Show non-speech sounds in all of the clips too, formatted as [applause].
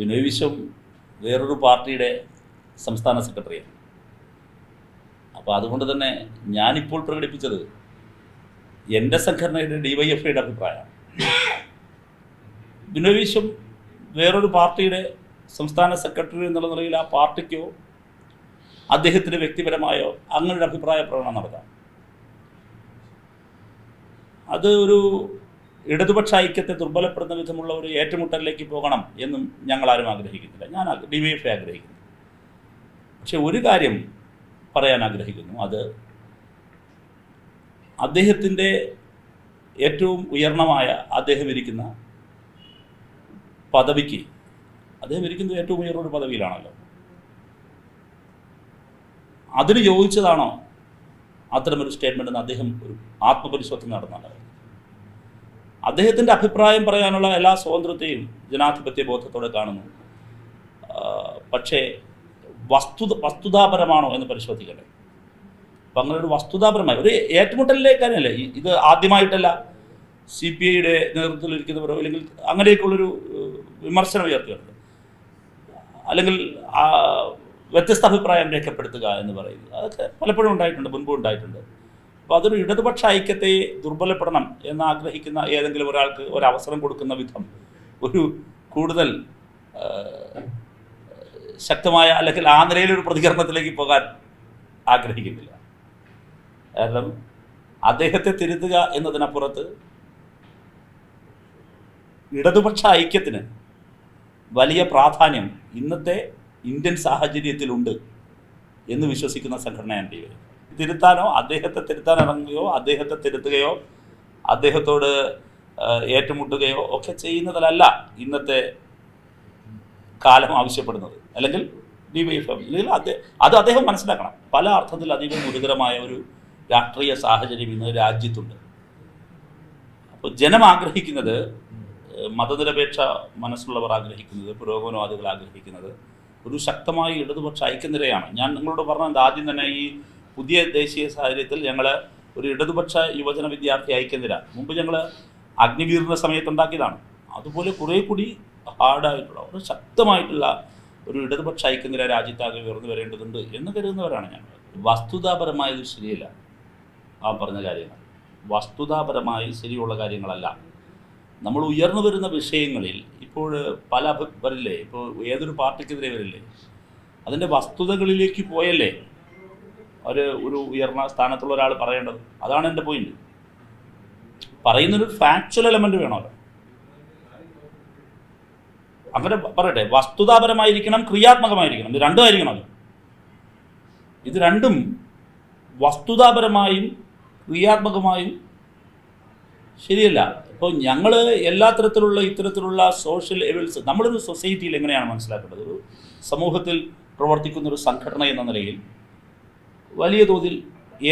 ബിനോയ് വിശ്വം വേറൊരു പാർട്ടിയുടെ സംസ്ഥാന സെക്രട്ടറിയാണ്. അപ്പോൾ അതുകൊണ്ട് തന്നെ ഞാനിപ്പോൾ പ്രകടിപ്പിച്ചത് എന്റെ സംഘടനയുടെ ഡി വൈ എഫ് ഐയുടെ അഭിപ്രായമാണ്. ബിനോയ് വിശ്വം വേറൊരു പാർട്ടിയുടെ സംസ്ഥാന സെക്രട്ടറി എന്നുള്ള നിലയിൽ ആ പാർട്ടിക്കോ അദ്ദേഹത്തിന് വ്യക്തിപരമായോ അങ്ങനെ ഒരു അഭിപ്രായ പ്രകടനം നടത്താം. അത് ഒരു ഇടതുപക്ഷ ഐക്യത്തെ ദുർബലപ്പെടുന്ന വിധമുള്ള ഒരു ഏറ്റുമുട്ടലിലേക്ക് പോകണം എന്നും ഞങ്ങൾ ആരും ആഗ്രഹിക്കുന്നില്ല. ഞാൻ ഡി വൈ എഫ് ആഗ്രഹിക്കുന്നു. പക്ഷെ ഒരു കാര്യം പറയാൻ ആഗ്രഹിക്കുന്നു. അത് അദ്ദേഹത്തിന്റെ ഏറ്റവും ഉയർണമായ അദ്ദേഹം ഇരിക്കുന്ന പദവിക്ക് അദ്ദേഹം ഇരിക്കുന്നത് ഏറ്റവും ഉയർന്ന ഒരു പദവിയിലാണല്ലോ. അതിന് യോജിച്ചതാണോ? അത്തരമൊരു സ്റ്റേറ്റ്മെന്റ് അദ്ദേഹം ഒരു ആത്മപരിശോധന നടന്നത് അദ്ദേഹത്തിന്റെ അഭിപ്രായം പറയാനുള്ള എല്ലാ സ്വാതന്ത്ര്യത്തെയും ജനാധിപത്യ ബോധത്തോടെ കാണുന്നു. പക്ഷേ വസ്തു വസ്തുതാപരമാണോ എന്ന് പരിശോധിക്കട്ടെ അപ്പം അങ്ങനെ ഒരു വസ്തുതാപരമായ ഒരു ഏറ്റുമുട്ടലിലെ കാര്യമല്ലേ? ഇത് ആദ്യമായിട്ടല്ല സി പി ഐയുടെ നേതൃത്വത്തിലിരിക്കുന്നവരോ അല്ലെങ്കിൽ അങ്ങനെയൊക്കെയുള്ളൊരു വിമർശനം ഉയർത്തുകയുണ്ട് അല്ലെങ്കിൽ വ്യത്യസ്ത അഭിപ്രായം രേഖപ്പെടുത്തുക എന്ന് പറയുന്നത്. അതൊക്കെ പലപ്പോഴും ഉണ്ടായിട്ടുണ്ട് മുൻപും ഉണ്ടായിട്ടുണ്ട്. അപ്പോൾ അതൊരു ഇടതുപക്ഷ ഐക്യത്തെ ദുർബലപ്പെടണം എന്ന് ആഗ്രഹിക്കുന്ന ഏതെങ്കിലും ഒരാൾക്ക് ഒരു അവസരം കൊടുക്കുന്ന വിധം ഒരു കൂടുതൽ ശക്തമായ അല്ലെങ്കിൽ ആ നിലയിലൊരു പ്രതികരണത്തിലേക്ക് പോകാൻ ആഗ്രഹിക്കുന്നില്ല. കാരണം അദ്ദേഹത്തെ തിരുത്തുക എന്നതിനപ്പുറത്ത് ഇടതുപക്ഷ ഐക്യത്തിന് വലിയ പ്രാധാന്യം ഇന്നത്തെ ഇന്ത്യൻ സാഹചര്യത്തിലുണ്ട് എന്ന് വിശ്വസിക്കുന്ന സംഘടനയാണ് ഡി തിരുത്താനോ അദ്ദേഹത്തെ തിരുത്താൻ ഇറങ്ങുകയോ അദ്ദേഹത്തെ തിരുത്തുകയോ അദ്ദേഹത്തോട് ഏറ്റുമുട്ടുകയോ ഒക്കെ ചെയ്യുന്നതിലല്ല ഇന്നത്തെ കാലം ആവശ്യപ്പെടുന്നത്. അല്ലെങ്കിൽ ഡി വൈ എഫ് അല്ലെങ്കിൽ അത് അദ്ദേഹം മനസ്സിലാക്കണം. പല അർത്ഥത്തിൽ അതീവ ഗുരുതരമായ ഒരു രാഷ്ട്രീയ സാഹചര്യം ഇന്ന് രാജ്യത്തുണ്ട്. അപ്പോൾ ജനം ആഗ്രഹിക്കുന്നത് മതനിരപേക്ഷ മനസ്സുള്ളവർ ആഗ്രഹിക്കുന്നത് പുരോഗമനവാദികൾ ആഗ്രഹിക്കുന്നത് ഒരു ശക്തമായ ഇടതുപക്ഷ ഐക്യനിരയാണ്. ഞാൻ നിങ്ങളോട് പറഞ്ഞത് ആദ്യം തന്നെ ഈ പുതിയ ദേശീയ സാഹചര്യത്തിൽ ഞങ്ങൾ ഒരു ഇടതുപക്ഷ യുവജന വിദ്യാർത്ഥി ഐക്യനിര. മുമ്പ് ഞങ്ങൾ അഗ്നിവീറിന്റെ സമയത്ത് ഉണ്ടാക്കിയതാണ്. അതുപോലെ കുറേ കൂടി ഹാർഡായിട്ടുള്ള ഒരു ശക്തമായിട്ടുള്ള ഒരു ഇടതുപക്ഷ ഐക്യനിര രാജ്യത്താകെ ഉയർന്നു വരേണ്ടതുണ്ട് എന്ന് കരുതുന്നവരാണ് ഞങ്ങൾ. വസ്തുതാപരമായത് ശരിയല്ല ആ പറഞ്ഞ കാര്യങ്ങൾ. വസ്തുതാപരമായി ശരിയുള്ള കാര്യങ്ങളല്ല. നമ്മൾ ഉയർന്നു വരുന്ന വിഷയങ്ങളിൽ ഇപ്പോൾ പല വരില്ലേ? ഇപ്പോൾ ഏതൊരു പാർട്ടിക്കെതിരെ വരില്ലേ? അതിന്റെ വസ്തുതകളിലേക്ക് പോയല്ലേ? ഒരു ഒരു ഉയർന്ന സ്ഥാനത്തുള്ള ഒരാൾ പറയേണ്ടത്. അതാണ് എന്റെ പോയിന്റ് പറയുന്നൊരു ഫാക്ച്വൽ എലമെന്റ് വേണമല്ലോ. അവരെ പറയട്ടെ വസ്തുതാപരമായിരിക്കണം ക്രിയാത്മകമായിരിക്കണം. ഇത് രണ്ടും ആയിരിക്കണമല്ലോ ഇത് രണ്ടും വസ്തുതാപരമായും ക്രിയാത്മകമായും ശരിയല്ല. ഇപ്പോൾ ഞങ്ങൾ എല്ലാ തരത്തിലുള്ള ഇത്തരത്തിലുള്ള സോഷ്യൽ എവിൽസ് നമ്മളൊരു സൊസൈറ്റിയിൽ എങ്ങനെയാണ് മനസ്സിലാക്കേണ്ടത്? ഒരു സമൂഹത്തിൽ പ്രവർത്തിക്കുന്ന ഒരു സംഘടന എന്ന നിലയിൽ വലിയ തോതിൽ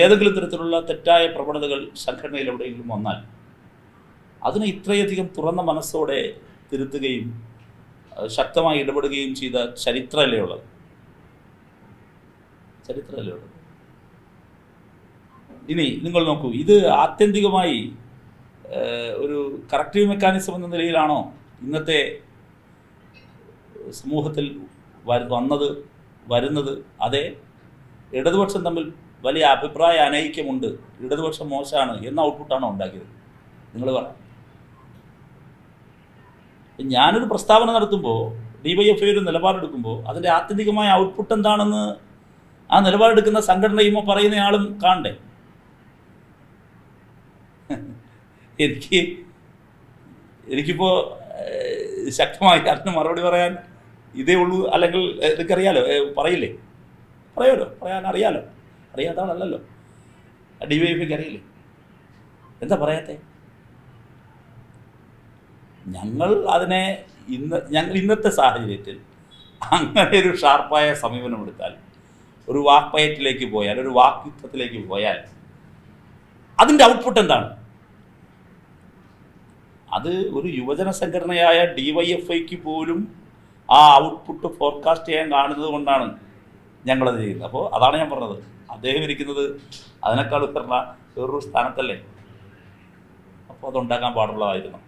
ഏതെങ്കിലും തരത്തിലുള്ള തെറ്റായ പ്രവണതകൾ സംഘടനയിൽ എവിടെയെങ്കിലും വന്നാൽ അതിനെ ഇത്രയധികം തുറന്ന മനസ്സോടെ തിരുത്തുകയും ശക്തമായി ഇടപെടുകയും ചെയ്ത ചരിത്രമല്ലേ ഉള്ളത്? ചരിത്രമല്ലേ ഉള്ളത്? ഇനി നിങ്ങൾ നോക്കൂ ഇത് ആത്യന്തികമായി ഒരു കറക്റ്റീവ് മെക്കാനിസം എന്ന നിലയിലാണോ ഇന്നത്തെ സമൂഹത്തിൽ വന്നത് വരുന്നത്? അതെ ഇടതുപക്ഷം തമ്മിൽ വലിയ അഭിപ്രായ അനൈക്യമുണ്ട്. ഇടതുപക്ഷം മോശമാണ് എന്ന ഔട്ട്പുട്ടാണോ ഉണ്ടാക്കിയത്. നിങ്ങൾ പറ. ഞാനൊരു പ്രസ്താവന നടത്തുമ്പോൾ ഡി വൈ എഫ് ഐ ഒരു നിലപാടെടുക്കുമ്പോൾ അതിന്റെ ആത്യന്തികമായ ഔട്ട്പുട്ട് എന്താണെന്ന് ആ നിലപാടെടുക്കുന്ന സംഘടനയുമോ പറയുന്നയാളും കാണണ്ടേ? [laughs] എനിക്ക് എനിക്കിപ്പോൾ ശക്തമായി അതിന് മറുപടി പറയാൻ ഇതേ ഉള്ളൂ. അല്ലെങ്കിൽ എനിക്കറിയാലോ പറയില്ലേ? പറയാലോ? പറയാൻ അറിയാലോ? അറിയാത്തവളല്ലോ ഡി വൈ അറിയില്ലേ എന്താ പറയാത്തെ? ഞങ്ങൾ അതിനെ ഇന്ന് ഞങ്ങൾ ഇന്നത്തെ സാഹചര്യത്തിൽ അങ്ങനെ ഒരു ഷാർപ്പായ സമീപനം എടുത്താൽ ഒരു വാക്പയറ്റിലേക്ക് പോയാൽ ഒരു വാക്യുദ്ധത്തിലേക്ക് പോയാൽ അതിന്റെ ഔട്ട്പുട്ട് എന്താണ്? അത് ഒരു യുവജന സംഘടനയായ ഡി വൈ എഫ് ഐക്ക് പോലും ആ ഔട്ട്പുട്ട് ഫോർകാസ്റ്റ് ചെയ്യാൻ കാണുന്നത് കൊണ്ടാണ് ഞങ്ങളത് ചെയ്യുന്നത്. അപ്പോൾ അതാണ് ഞാൻ പറഞ്ഞത്. അദ്ദേഹം ഇരിക്കുന്നത് അതിനേക്കാൾ ഉയർന്ന വേറൊരു സ്ഥാനത്തല്ലേ? അപ്പോൾ അതുണ്ടാക്കാൻ പാടുള്ളതായിരുന്നു.